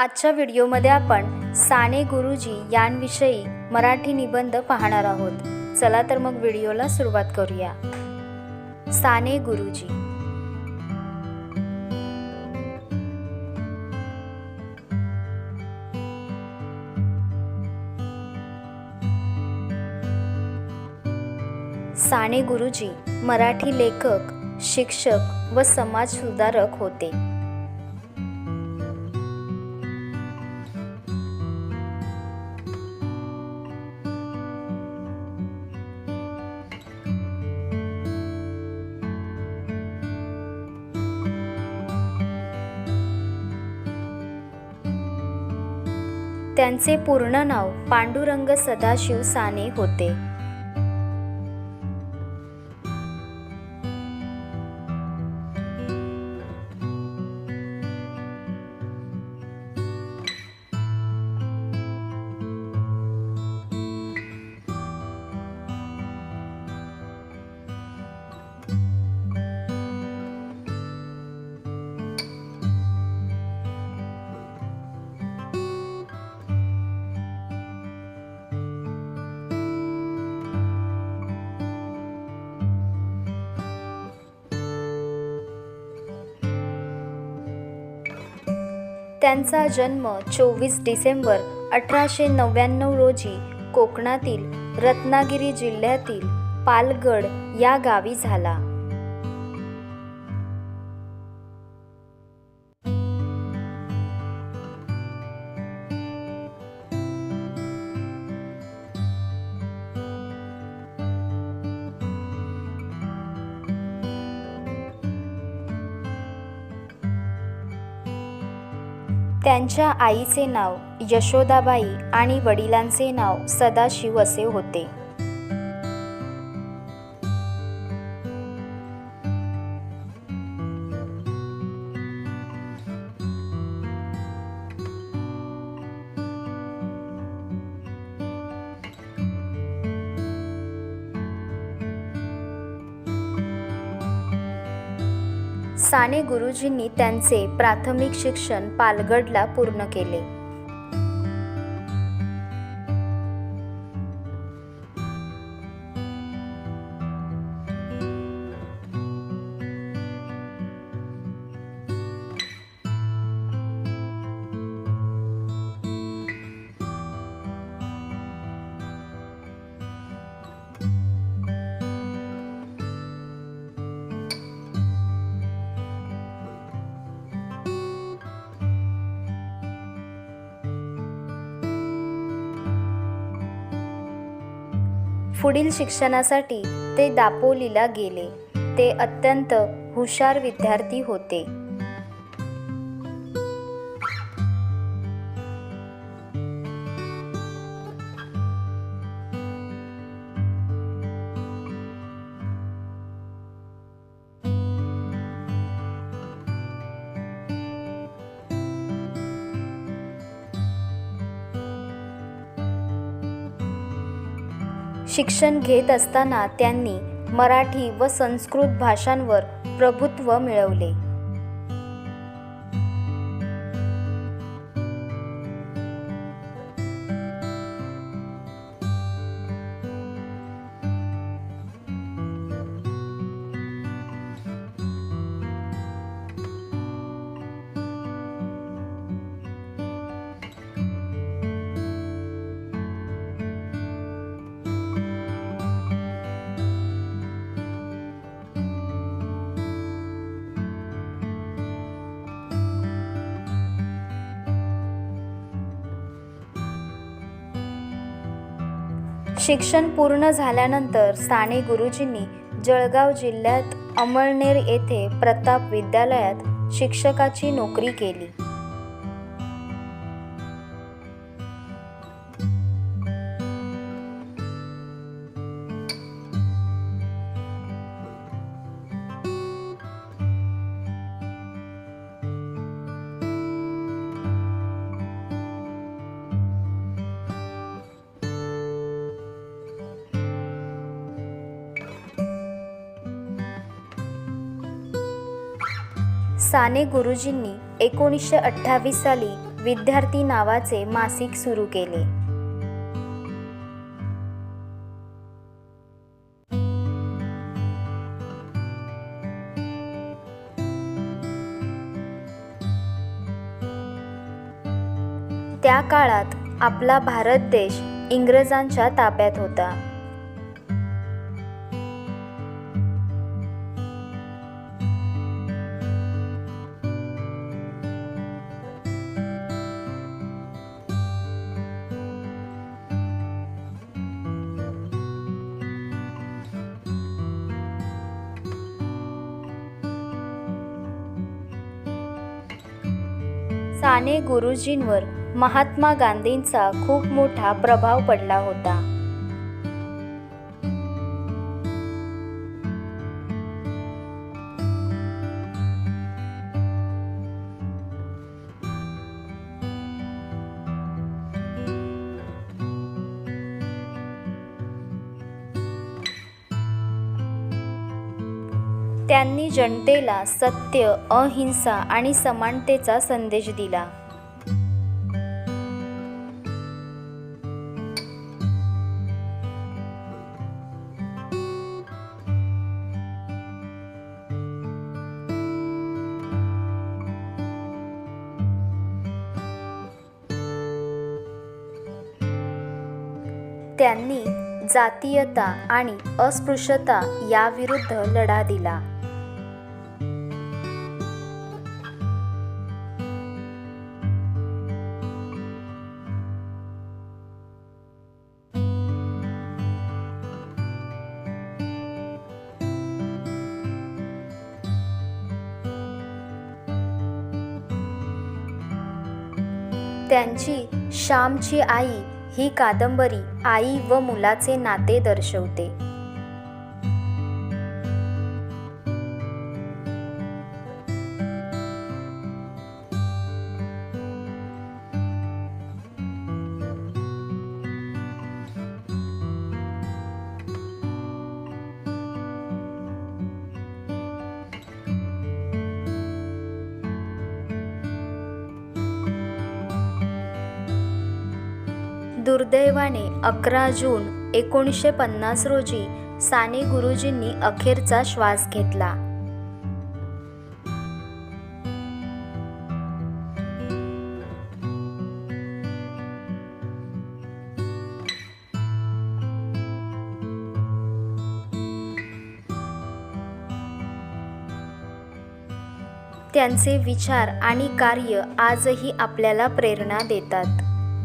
आजच्या व्हिडिओमध्ये आपण साने गुरुजी यांविषयी मराठी निबंध पाहणार आहोत. चला तर मग व्हिडिओला सुरुवात करूया. साने गुरुजी. साने गुरुजी मराठी लेखक शिक्षक व समाजसुधारक होते. त्यांचे पूर्ण नाव पांडुरंग सदाशिव साने होते. त्यांचा जन्म चोवीस डिसेंबर अठराशे नव्याण्णव रोजी कोकणातील रत्नागिरी जिल्ह्यातील पालगड या गावी झाला. त्यांच्या आईचे नाव यशोदाबाई आणि वडिलांचे नाव सदाशिव असे होते. साने गुरुजींनी त्यांचे प्राथमिक शिक्षण पालगडला पूर्ण केले. पुढील शिक्षणासाठी ते दापोलीला गेले. ते अत्यंत हुशार विद्यार्थी होते. शिक्षण घेत असताना त्यांनी मराठी व संस्कृत भाषांवर प्रभुत्व मिळवले. शिक्षण पूर्ण झाल्यानंतर साने गुरुजींनी जळगाव जिल्ह्यात अमळनेर येथे प्रताप विद्यालयात शिक्षकाची नोकरी केली. साने गुरुजींनी एकोणीसशे अठ्ठावीस साली विद्यार्थी नावाचे मासिक सुरू केले. त्या काळात आपला भारत देश इंग्रजांच्या ताब्यात होता. साने गुरुजींवर महात्मा गांधींचा खूप मोठा प्रभाव पडला होता. त्यांनी जनतेला सत्य अहिंसा आणि समानतेचा संदेश दिला. त्यांनी जातीयता आणि अस्पृश्यता याविरुद्ध लढा दिला. त्यांची श्यामची आई ही कादंबरी आई व मुलाचे नाते दर्शवते. दुर्दैवाने अकरा जून एकोणीसशे पन्नास रोजी साने गुरुजींनी अखेरचा श्वास घेतला. त्यांचे विचार आणि कार्य आजही आपल्याला प्रेरणा देतात.